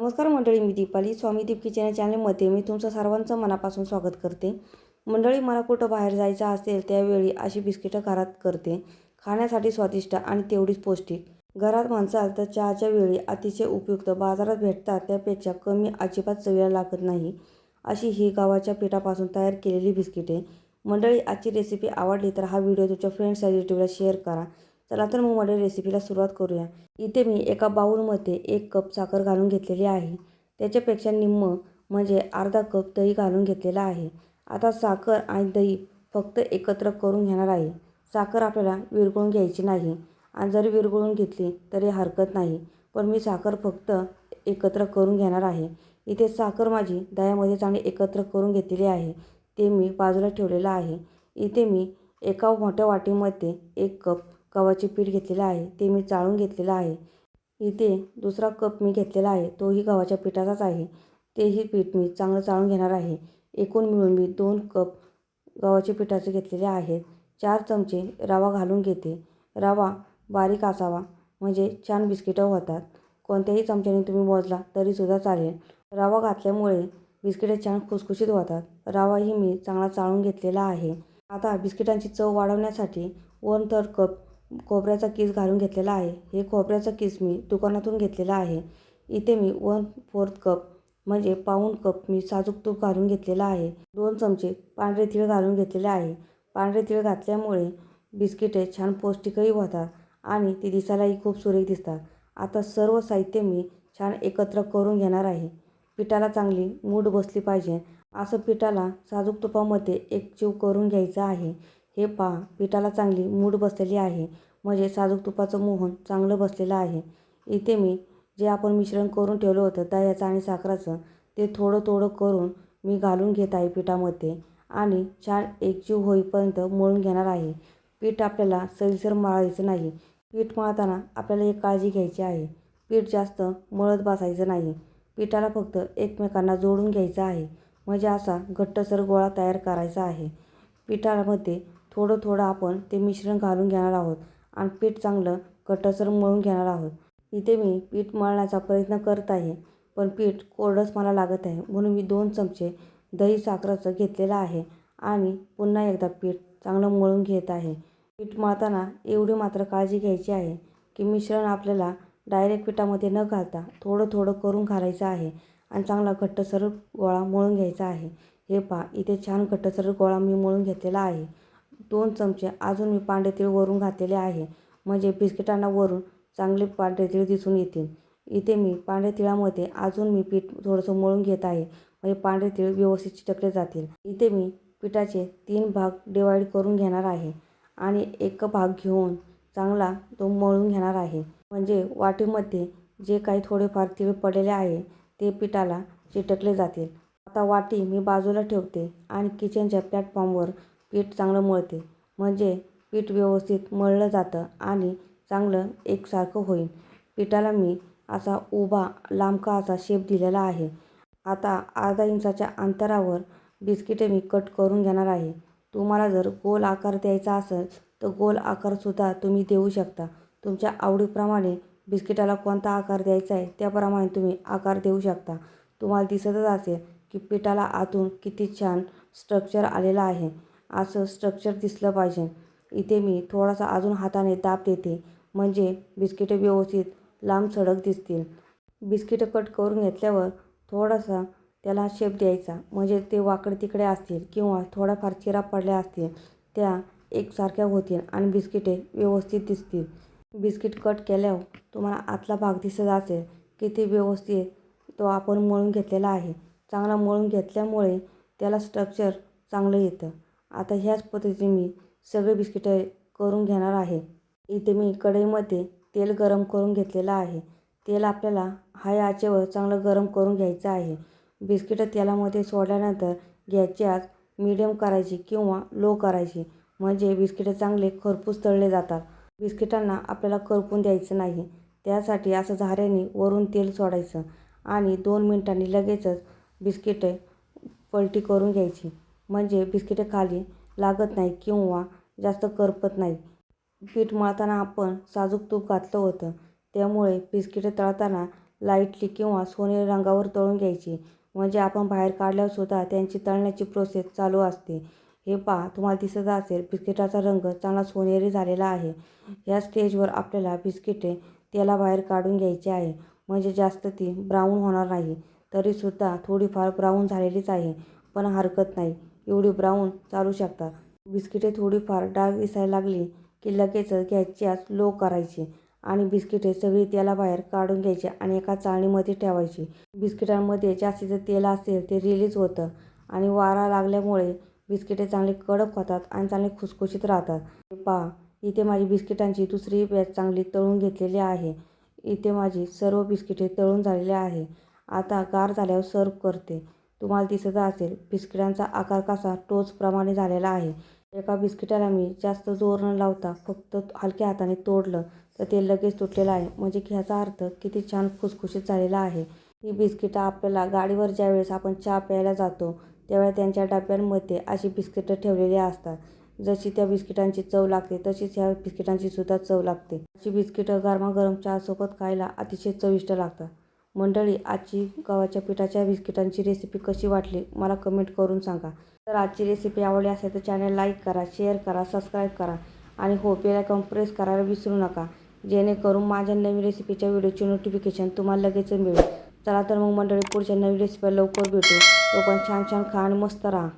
नमस्कार मंडळी मी दीपाली. स्वामी दीप किचन या चॅनलमध्ये मी तुमचं सर्वांचं मनापासून स्वागत करते. मंडळी मला कुठं बाहेर जायचं असेल त्यावेळी अशी बिस्किटं घरात करते. खाण्यासाठी स्वादिष्ट आणि तेवढीच पौष्टिक. घरात म्हणसाल तर चहाच्या वेळी अतिशय उपयुक्त बाजारात भेटतात त्यापेक्षा कमी अजिबात चवीला लागत नाही. अशी ही गव्हाच्या पिठापासून तयार केलेली बिस्किटे. मंडळी आजची रेसिपी आवडली तर हा व्हिडिओ तुमच्या फ्रेंड्स रिलेटिव्हला शेअर करा. चला तर मग मला रेसिपीला सुरुवात करूया. इथे मी एका बाऊलमध्ये एक कप साखर घालून घेतलेली आहे. त्याच्यापेक्षा निम्म म्हणजे अर्धा कप दही घालून घेतलेला आहे. आता साखर आणि दही फक्त एकत्र करून घेणार आहे. साखर आपल्याला विरघळून घ्यायची नाही. आणि जरी विरघळून घेतली तरी हरकत नाही. पण मी साखर फक्त एकत्र करून घेणार आहे. इथे साखर माझी दह्यामध्ये चांगली एकत्र करून घेतलेली आहे. ते मी बाजूला ठेवलेलं आहे. इथे मी एका मोठ्या वाटीमध्ये एक कप गव्हाचे पीठ घेतलेलं आहे ते मी चाळून घेतलेलं आहे. इथे दुसरा कप मी घेतलेला आहे तोही गव्हाच्या पिठाचाच आहे. तेही पीठ मी चांगलं चाळून घेणार आहे. एकूण मिळून मी दोन कप गव्हाचे पिठाचे घेतलेले आहेत. चार चमचे रवा घालून घेते. रवा बारीक असावा म्हणजे छान बिस्किटं होतात. कोणत्याही चमच्याने तुम्ही मोजला तरीसुद्धा चालेल. रवा घातल्यामुळे बिस्किटे छान खुसखुशीत होतात. रवाही मी चांगला चाळून घेतलेला आहे. आता बिस्किटांची चव वाढवण्यासाठी वन थर्ड कप खोबऱ्याचा किस घालून घेतलेला आहे. हे खोबऱ्याचा किस मी दुकानातून घेतलेला आहे. इथे मी वन फोर्थ कप म्हणजे पाऊण कप मी साजूक तूप घालून घेतलेला आहे. दोन चमचे पांढरे तीळ घालून घेतलेले आहे. पांढरे तीळ घातल्यामुळे बिस्किटे छान पौष्टिकही होतात आणि ती दिसायलाही खूप सुरेख दिसतात. आता सर्व साहित्य मी छान एकत्र करून घेणार आहे. पिठाला चांगली मूड बसली पाहिजे. असं पिठाला साजूक तुपामध्ये एक जीव करून घ्यायचा आहे. हे पहा पिठाला चांगली मूड बसलेली आहे. म्हणजे साजूक तुपाचं मोहन चांगलं बसलेलं आहे. इथे मी जे आपण मिश्रण करून ठेवलं होतं दह्याचं आणि साखराचं ते थोडं थोडं करून मी घालून घेत आहे पिठामध्ये. आणि छान एकजीव होईपर्यंत मळून घेणार आहे. पीठ आपल्याला सैलसर मळायचं नाही. पीठ मळताना आपल्याला एक काळजी घ्यायची आहे. पीठ जास्त मळत बसायचं नाही. पिठाला फक्त एकमेकांना जोडून घ्यायचं आहे. म्हणजे असा घट्टसर गोळा तयार करायचा आहे. पिठामध्ये थोडं थोडं आपण ते मिश्रण घालून घेणार आहोत आणि पीठ चांगलं घट्टसर मळून घेणार आहोत. इथे मी पीठ मळण्याचा प्रयत्न करत आहे पण पीठ कोरडंच मला लागत आहे म्हणून मी दोन चमचे दही साखरेचं घेतलेलं आहे आणि पुन्हा एकदा पीठ चांगलं मळून घेत आहे. पीठ मळताना एवढी मात्र काळजी घ्यायची आहे की मिश्रण आपल्याला डायरेक्ट पिठामध्ये न घालता थोडं थोडं करून घालायचं आहे आणि चांगला घट्टसर गोळा मळून घ्यायचा आहे. हे पहा इथे छान घट्टसर गोळा मी मळून घेतलेला आहे. दोन चमचे अजून मी पांढरे तीळ वरून घातलेले आहे. म्हणजे बिस्किटांना वरून चांगले पांढरे तीळ दिसून येतील. इथे मी पांढरे तिळामध्ये अजून मी पीठ थोडंसं मळून घेत आहे. म्हणजे पांढरे तीळ व्यवस्थित चिटकले जातील. इथे मी पिठाचे तीन भाग डिवाईड करून घेणार आहे आणि एक भाग घेऊन चांगला तो मळून घेणार आहे. म्हणजे वाटीमध्ये जे काही थोडेफार तीळ पडलेले आहे ते पिठाला चिटकले जातील. आता वाटी मी बाजूला ठेवते आणि किचनच्या प्लॅटफॉर्मवर पीठ चांगलं मळते. म्हणजे पीठ व्यवस्थित मळलं जातं आणि चांगलं एकसारखं होईल. पिठाला मी असा उभा लांबका असा शेप दिलेला आहे. आता अर्धा इंचाच्या अंतरावर बिस्किटे मी कट करून घेणार आहे. तुम्हाला जर गोल आकार द्यायचा असेल तर गोल आकारसुद्धा तुम्ही देऊ शकता. तुमच्या आवडीप्रमाणे बिस्किटाला कोणता आकार द्यायचा आहे त्याप्रमाणे तुम्ही आकार देऊ शकता. तुम्हाला दिसतच असेल की पिठाला आतून किती छान स्ट्रक्चर आलेलं आहे. असं स्ट्रक्चर दिसलं पाहिजे. इथे मी थोडासा अजून हाताने दाब देते. म्हणजे बिस्किटे व्यवस्थित लांब सडक दिसतील. बिस्किटं कट करून घेतल्यावर थोडासा त्याला शेप द्यायचा. म्हणजे ते वाकडे तिकडे असतील किंवा थोडाफार चिरा पडल्या असतील त्या एकसारख्या होतील आणि बिस्किटे व्यवस्थित दिसतील. बिस्किट कट केल्यावर तुम्हाला आतला भाग दिसत असेल की ते व्यवस्थित तो आपण मळून घेतलेला आहे. चांगला मळून घेतल्यामुळे त्याला स्ट्रक्चर चांगलं येतं. आता ह्याच पद्धतीने मी सगळे बिस्किटं करून घेणार आहे. इथे मी कढईमध्ये तेल गरम करून घेतलेलं आहे. तेल आपल्याला हाय आचेवर चांगलं गरम करून घ्यायचं आहे. बिस्किटं तेलामध्ये सोडल्यानंतर गॅसची आज मिडियम करायची किंवा लो करायची. म्हणजे बिस्किटं चांगले खरपूस तळले जातात. बिस्किटांना आपल्याला करपून द्यायचं नाही. त्यासाठी असं झाऱ्याने वरून तेल सोडायचं आणि दोन मिनटांनी लगेचच बिस्किटे पलटी करून घ्यायची. म्हणजे बिस्किटे खाली लागत नाही किंवा जास्त करपत नाही. पीठ मळताना आपण साजूक तूप घातलं होतं. त्यामुळे बिस्किटे तळताना लाईटली किंवा सोनेरी रंगावर तळून घ्यायची. म्हणजे आपण बाहेर काढल्यावरसुद्धा त्यांची तळण्याची प्रोसेस चालू असते. हे पहा तुम्हाला दिसत असेल बिस्किटाचा रंग चांगला सोनेरी झालेला आहे. या स्टेजवर आपल्याला बिस्किटे तेलाबाहेर काढून घ्यायची आहे. म्हणजे जास्त ती ब्राऊन होणार नाही. तरीसुद्धा थोडीफार ब्राऊन झालेलीच आहे. पण हरकत नाही. एवढी ब्राऊन चालू शकतात. बिस्किटे थोडीफार डाग दिसायला लागली की लगेच गॅसची लो करायची आणि बिस्किटे सगळी तेलाबाहेर काढून घ्यायची आणि एका चाळणीमध्ये ठेवायची. बिस्किटांमध्ये जास्तीचं तेल असेल ते रिलीज होतं आणि वारा लागल्यामुळे बिस्किटे चांगले कडक होतात आणि चांगले खुसखुशीत राहतात. पहा इथे माझी बिस्किटांची दुसरी बॅच चांगली तळून घेतलेली आहे. इथे माझी सर्व बिस्किटे तळून झालेली आहे. आता गार झाल्यावर सर्व करते. तुम्हाला दिसत असेल बिस्किटांचा आकार कसा टोचप्रमाणे झालेला आहे. एका बिस्किटाला मी जास्त जोर न लावता फक्त हलक्या हाताने तोडलं तर ते लगेच तुटलेलं आहे. म्हणजे की ह्याचा अर्थ किती छान खुसखुशीत झालेला आहे. ही बिस्किटं आपल्याला गाडीवर ज्यावेळेस आपण चहा प्यायला जातो त्यावेळेस त्यांच्या डब्यांमध्ये अशी बिस्किटं ठेवलेली असतात. जशी त्या बिस्किटांची चव लागते तशीच ह्या बिस्किटांची सुद्धा चव लागते. अशी बिस्किटं गरमागरम चहासोबत खायला अतिशय चविष्ट लागतात. मंडळी आजची गव्हाच्या पिठाच्या बिस्किटांची रेसिपी कशी वाटली मला कमेंट करून सांगा. तर आजची रेसिपी आवडली असेल तर चॅनल लाईक करा शेअर करा सबस्क्राईब करा आणि हो बेलायकॉन प्रेस करायला विसरू नका. जेणेकरून माझ्या नवीन रेसिपीच्या व्हिडिओची नोटिफिकेशन तुम्हाला लगेच मिळेल. चला तर मग मंडळी पुढच्या नवीन रेसिपी लवकर भेटू. तो पण छान छान खा आणि मस्त राहा.